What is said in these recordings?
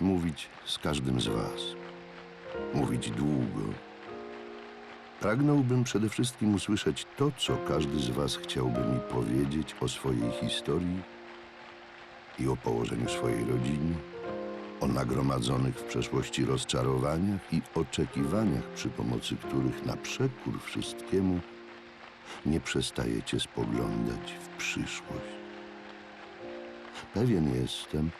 Mówić z każdym z Was. Mówić długo. Pragnąłbym przede wszystkim usłyszeć to, co każdy z Was chciałby mi powiedzieć o swojej historii i o położeniu swojej rodziny, o nagromadzonych w przeszłości rozczarowaniach i oczekiwaniach, przy pomocy których na przekór wszystkiemu nie przestajecie spoglądać w przyszłość. Pewien jestem,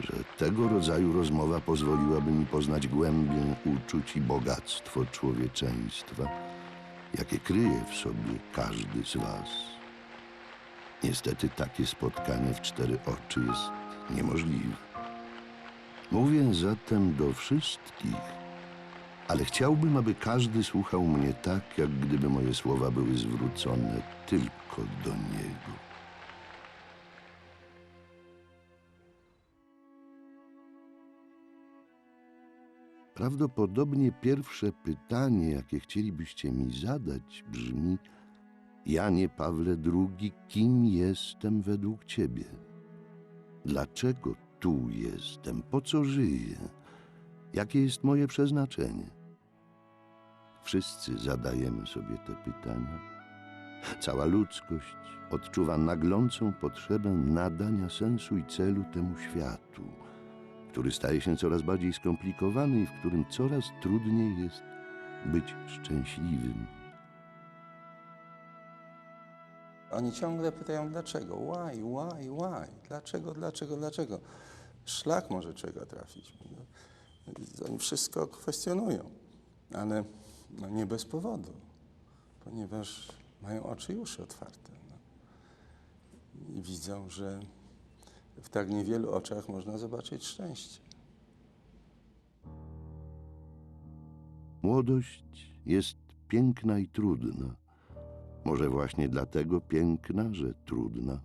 że tego rodzaju rozmowa pozwoliłaby mi poznać głębię uczuć i bogactwo człowieczeństwa, jakie kryje w sobie każdy z Was. Niestety takie spotkanie w cztery oczy jest niemożliwe. Mówię zatem do wszystkich, ale chciałbym, aby każdy słuchał mnie tak, jak gdyby moje słowa były zwrócone tylko do niego. Prawdopodobnie pierwsze pytanie, jakie chcielibyście mi zadać, brzmi: Janie Pawle II, kim jestem według Ciebie? Dlaczego tu jestem? Po co żyję? Jakie jest moje przeznaczenie? Wszyscy zadajemy sobie te pytania. Cała ludzkość odczuwa naglącą potrzebę nadania sensu i celu temu światu, który staje się coraz bardziej skomplikowany i w którym coraz trudniej jest być szczęśliwym. Oni ciągle pytają dlaczego, why, why, why, dlaczego, dlaczego, dlaczego. Szlak może czego trafić. Oni wszystko kwestionują, ale no nie bez powodu, ponieważ mają oczy uszy otwarte. No. I widzą, że w tak niewielu oczach można zobaczyć szczęście. Młodość jest piękna i trudna. Może właśnie dlatego piękna, że trudna.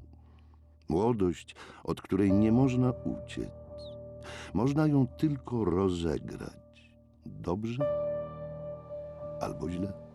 Młodość, od której nie można uciec. Można ją tylko rozegrać. Dobrze albo źle.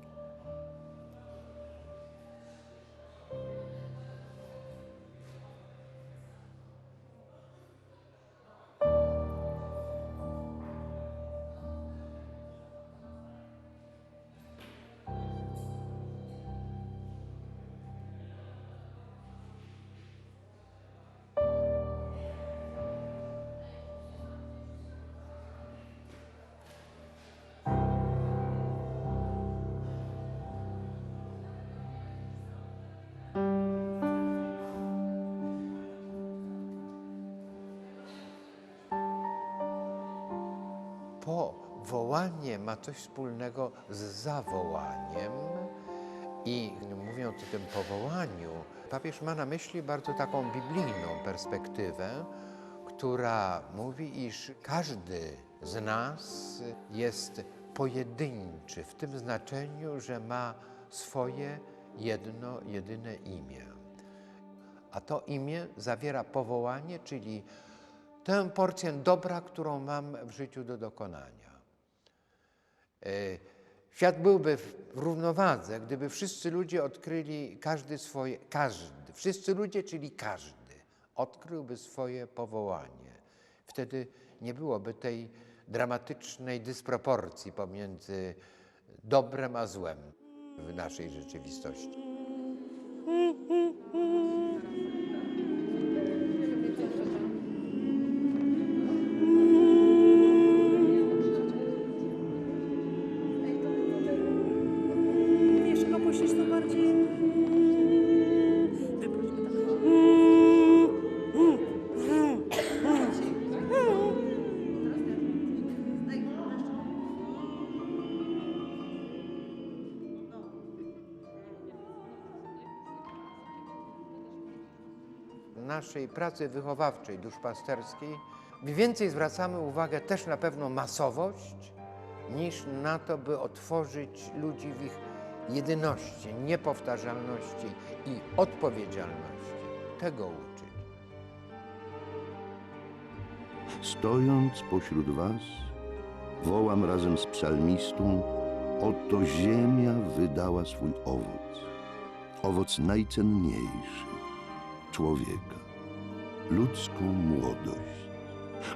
Powołanie ma coś wspólnego z zawołaniem i mówiąc o tym powołaniu, papież ma na myśli bardzo taką biblijną perspektywę, która mówi, iż każdy z nas jest pojedynczy w tym znaczeniu, że ma swoje jedno, jedyne imię. A to imię zawiera powołanie, czyli tę porcję dobra, którą mam w życiu do dokonania. E, Świat byłby w równowadze, gdyby wszyscy ludzie odkryli każdy swoje, każdy, wszyscy ludzie, czyli każdy, odkryłby swoje powołanie. Wtedy nie byłoby tej dramatycznej dysproporcji pomiędzy dobrem a złem w naszej rzeczywistości. Naszej pracy wychowawczej, duszpasterskiej więcej zwracamy uwagę też na pewną masowość, niż na to, by otworzyć ludzi w ich jedyności, niepowtarzalności i odpowiedzialności. Tego uczyć. Stojąc pośród was, wołam razem z psalmistą: Oto ziemia wydała swój owoc, owoc najcenniejszy człowieka, ludzką młodość.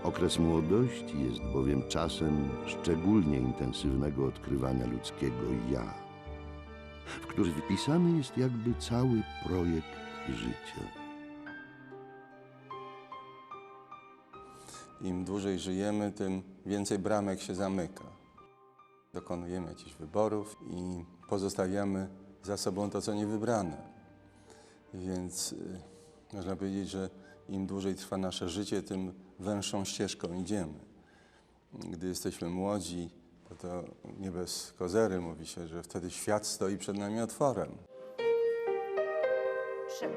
Okres młodości jest bowiem czasem szczególnie intensywnego odkrywania ludzkiego ja, w który wpisany jest jakby cały projekt życia. Im dłużej żyjemy, tym więcej bramek się zamyka. Dokonujemy jakichś wyborów i pozostawiamy za sobą to, co niewybrane. Więc y, można powiedzieć, że im dłużej trwa nasze życie, tym węższą ścieżką idziemy. Gdy jesteśmy młodzi, to, to nie bez kozery mówi się, że wtedy świat stoi przed nami otworem. Trzy.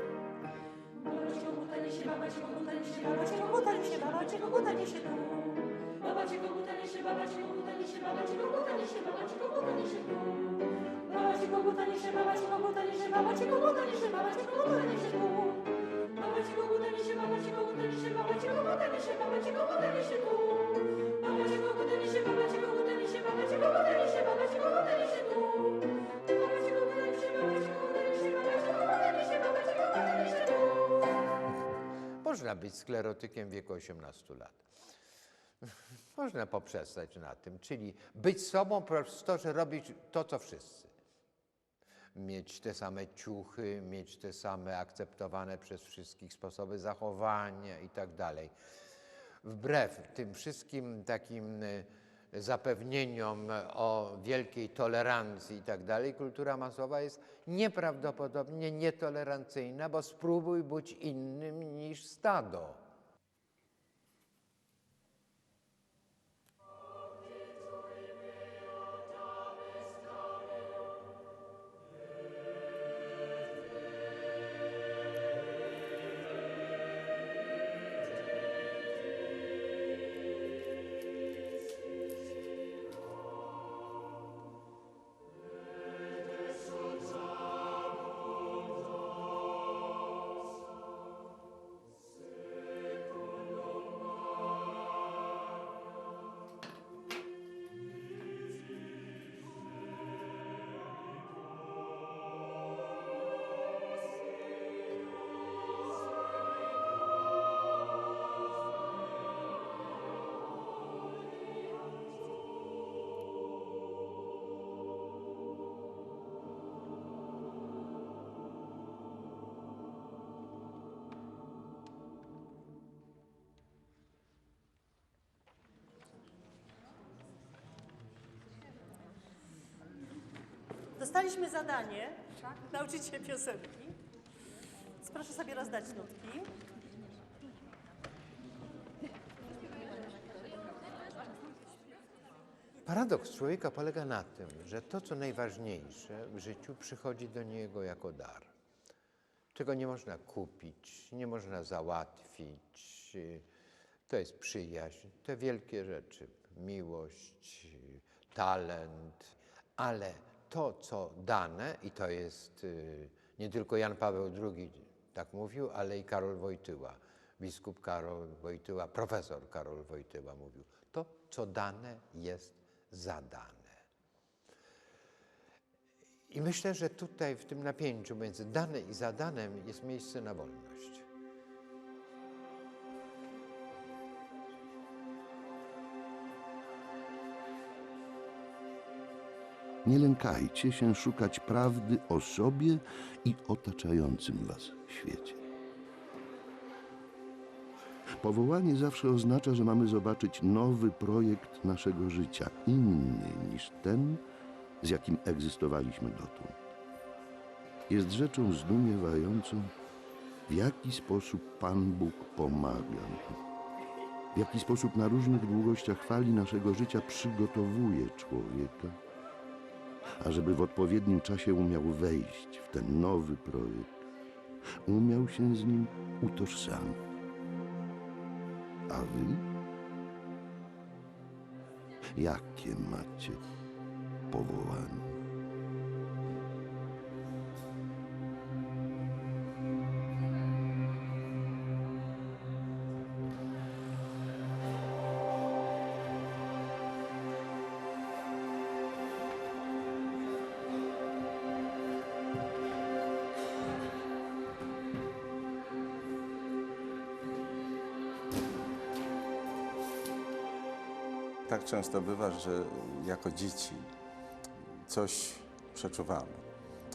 Można być sklerotykiem w wieku 18 lat. Można poprzestać na tym, czyli być sobą przez to, że robić to, co wszyscy. Mieć te same ciuchy, mieć te same akceptowane przez wszystkich sposoby zachowania i tak dalej. Wbrew tym wszystkim takim e, zapewnieniom o wielkiej tolerancji i tak dalej, kultura masowa jest nieprawdopodobnie nietolerancyjna, bo spróbuj być innym niż stado. Dostaliśmy zadanie, nauczyć się piosenki. Proszę sobie rozdać nutki. Paradoks człowieka polega na tym, że to, co najważniejsze w życiu, przychodzi do niego jako dar. Czego nie można kupić, nie można załatwić. To jest przyjaźń, te wielkie rzeczy, miłość, talent, ale to, co dane, i to jest y, nie tylko Jan Paweł II tak mówił, ale i Karol Wojtyła, biskup Karol Wojtyła, profesor Karol Wojtyła mówił, to, co dane, jest zadane. I myślę, że tutaj w tym napięciu między dane i zadanem jest miejsce na wolność. Nie lękajcie się szukać prawdy o sobie i otaczającym was świecie. Powołanie zawsze oznacza, że mamy zobaczyć nowy projekt naszego życia, inny niż ten, z jakim egzystowaliśmy dotąd. Jest rzeczą zdumiewającą, w jaki sposób Pan Bóg pomaga. W jaki sposób na różnych długościach fali naszego życia przygotowuje człowieka, ażeby w odpowiednim czasie umiał wejść w ten nowy projekt, umiał się z nim utożsamić. A wy? Jakie macie powołanie? Tak często bywa, że jako dzieci coś przeczuwamy.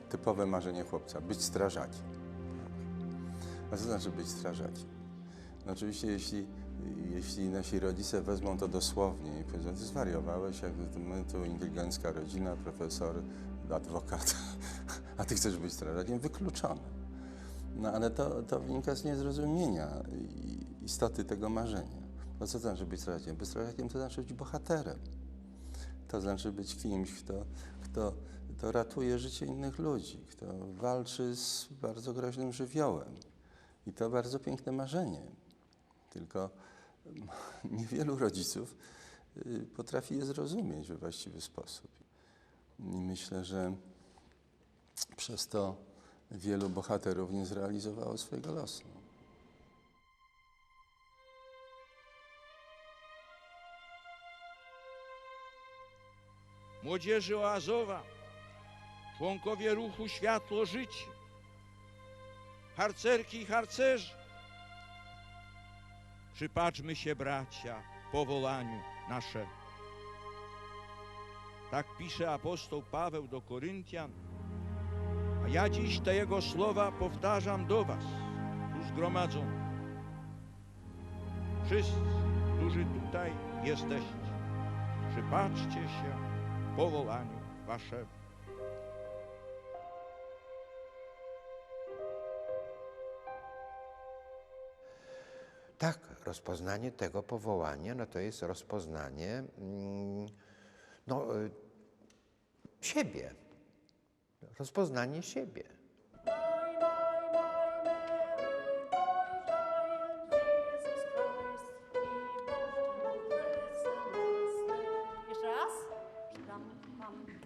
Typowe marzenie chłopca być strażakiem. A co znaczy być strażakiem? No oczywiście, jeśli, jeśli nasi rodzice wezmą to dosłownie i powiedzą, ty zwariowałeś, jak my tu inteligencka rodzina, profesor, adwokat, a ty chcesz być strażakiem, wykluczone. No ale to, to wynika z niezrozumienia istoty tego marzenia. No co znaczy być strażakiem? Być strażakiem to znaczy być bohaterem. To znaczy być kimś, kto, kto, kto ratuje życie innych ludzi, kto walczy z bardzo groźnym żywiołem. I to bardzo piękne marzenie. Tylko niewielu rodziców y, potrafi je zrozumieć we właściwy sposób. I myślę, że przez to wielu bohaterów nie zrealizowało swojego losu. Młodzieży Oazowa, członkowie ruchu Światło Życie, harcerki i harcerzy. Przypatrzmy się, bracia, powołaniu naszemu. Tak pisze apostoł Paweł do Koryntian, a ja dziś te jego słowa powtarzam do was, tu zgromadzonych. Wszyscy, którzy tutaj jesteście, przypatrzcie się powołaniu waszemu. Tak, rozpoznanie tego powołania, no to jest rozpoznanie mm, no, y, siebie. Rozpoznanie siebie.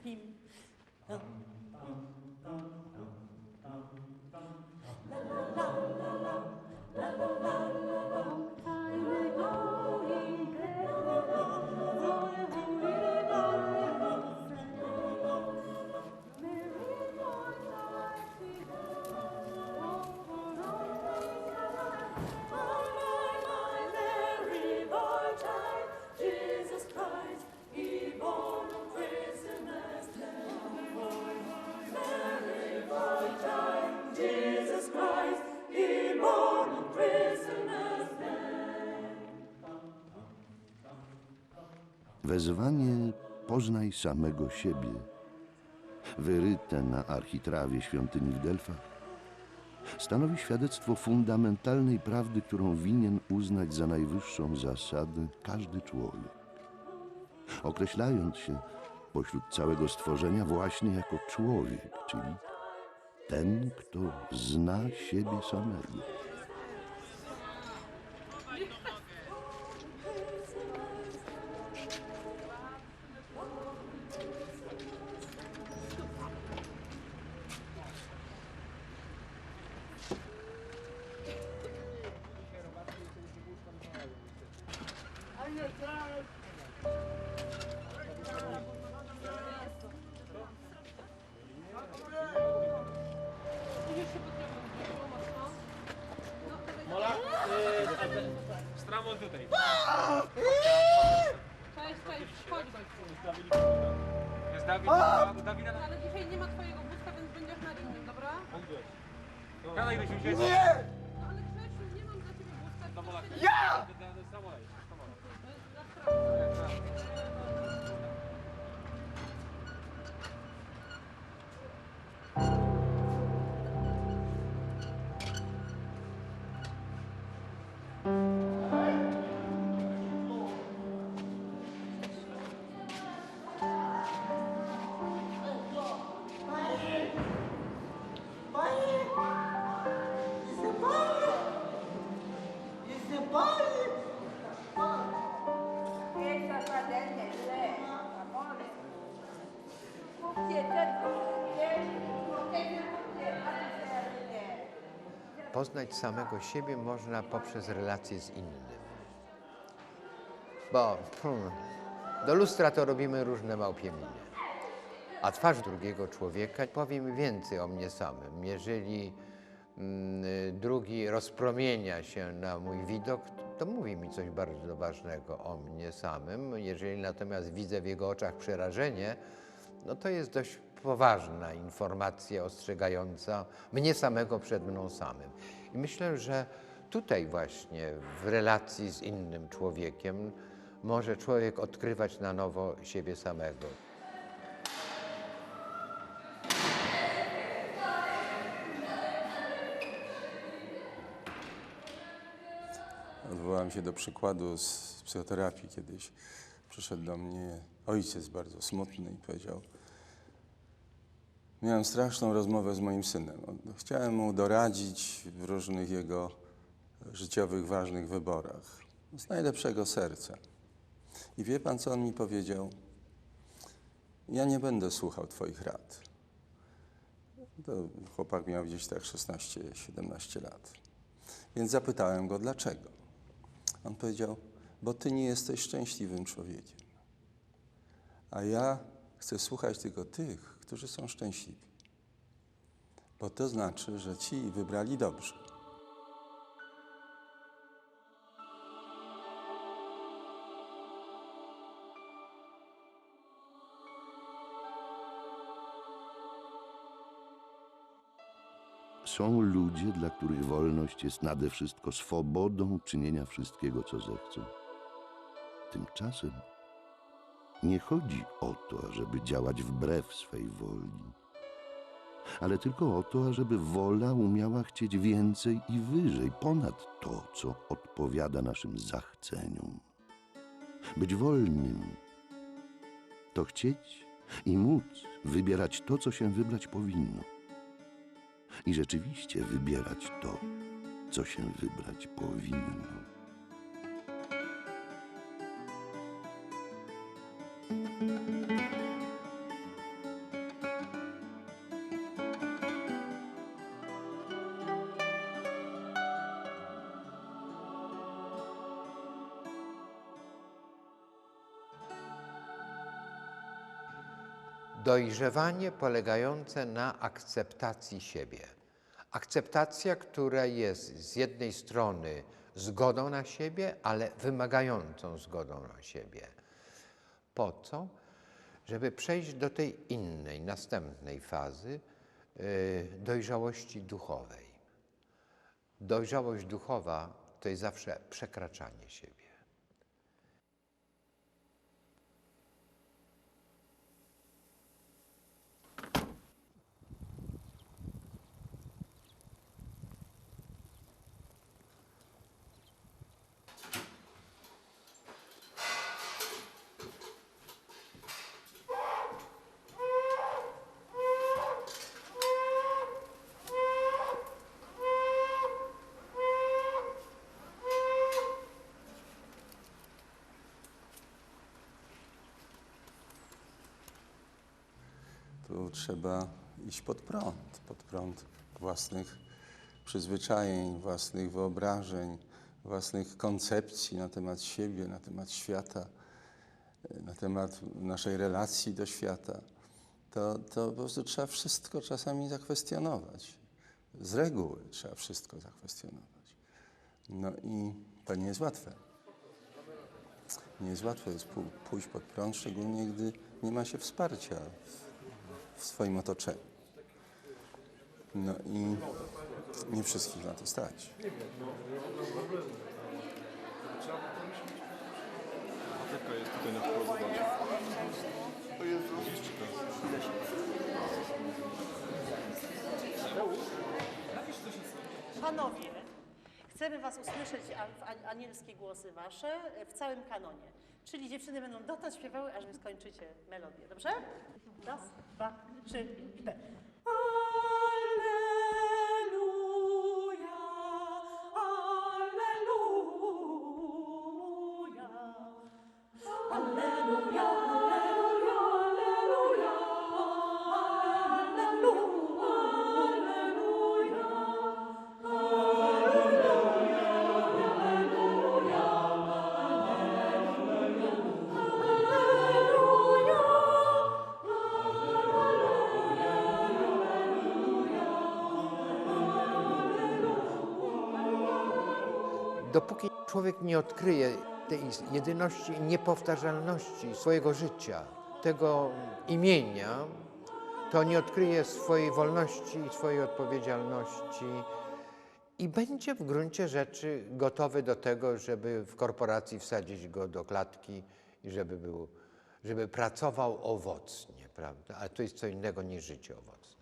him. Um, um. Wezwanie poznaj samego siebie, wyryte na architrawie świątyni w Delfach, stanowi świadectwo fundamentalnej prawdy, którą winien uznać za najwyższą zasadę każdy człowiek. Określając się pośród całego stworzenia właśnie jako człowiek, czyli ten, kto zna siebie samego. Stramon tutaj. Cześć, cześć, chodź Jest Dawid, Dawid, Dawida na... Ale dzisiaj nie ma twojego wózka, więc będziesz na innym, dobra? Idę się wziąć? No ale Grzesiu, nie mam dla ciebie wózka. Ja! Poznać samego siebie można poprzez relacje z innym. Bo hmm, do lustra to robimy różne małpie miny. A twarz drugiego człowieka powie mi więcej o mnie samym. Jeżeli mm, drugi rozpromienia się na mój widok, to mówi mi coś bardzo ważnego o mnie samym. Jeżeli natomiast widzę w jego oczach przerażenie, no to jest dość poważna informacja ostrzegająca mnie samego przed mną samym. I myślę, że tutaj właśnie w relacji z innym człowiekiem może człowiek odkrywać na nowo siebie samego. Odwołałem się do przykładu z psychoterapii kiedyś. Przyszedł do mnie ojciec bardzo smutny i powiedział: Miałem straszną rozmowę z moim synem. Chciałem mu doradzić w różnych jego życiowych, ważnych wyborach. Z najlepszego serca. I wie pan, co on mi powiedział? Ja nie będę słuchał Twoich rad. To chłopak miał gdzieś tak 16-17 lat. Więc zapytałem go, dlaczego. On powiedział, bo ty nie jesteś szczęśliwym człowiekiem. A ja chcę słuchać tylko tych, którzy są szczęśliwi. Bo to znaczy, że ci wybrali dobrze. Są ludzie, dla których wolność jest nade wszystko swobodą czynienia wszystkiego, co zechcą. Tymczasem nie chodzi o to, ażeby działać wbrew swej woli, ale tylko o to, ażeby wola umiała chcieć więcej i wyżej, ponad to, co odpowiada naszym zachceniom. Być wolnym to chcieć i móc wybierać to, co się wybrać powinno i rzeczywiście wybierać to, co się wybrać powinno. Dojrzewanie polegające na akceptacji siebie. Akceptacja, która jest z jednej strony zgodą na siebie, ale wymagającą zgodą na siebie. Po co? Żeby przejść do tej innej, następnej fazy y, dojrzałości duchowej. Dojrzałość duchowa to jest zawsze przekraczanie siebie. Tu trzeba iść pod prąd, pod prąd własnych przyzwyczajeń, własnych wyobrażeń, własnych koncepcji na temat siebie, na temat świata, na temat naszej relacji do świata. To, to po prostu trzeba wszystko czasami zakwestionować. Z reguły trzeba wszystko zakwestionować. No i to nie jest łatwe. Nie jest łatwe jest pójść pod prąd, szczególnie gdy nie ma się wsparcia w swoim otoczeniu. No i nie wszystkich na to stać. Panowie, chcemy was usłyszeć anielskie głosy wasze w całym kanonie. Czyli dziewczyny będą dotąd śpiewały, aż wy skończycie melodię, dobrze? Raz, dwa, trzy, cztery. Alleluja, dopóki człowiek nie odkryje tej jedyności i niepowtarzalności swojego życia, tego imienia, to nie odkryje swojej wolności i swojej odpowiedzialności i będzie w gruncie rzeczy gotowy do tego, żeby w korporacji wsadzić go do klatki i żeby, był, żeby pracował owocnie, prawda? Ale to jest co innego niż życie owocne.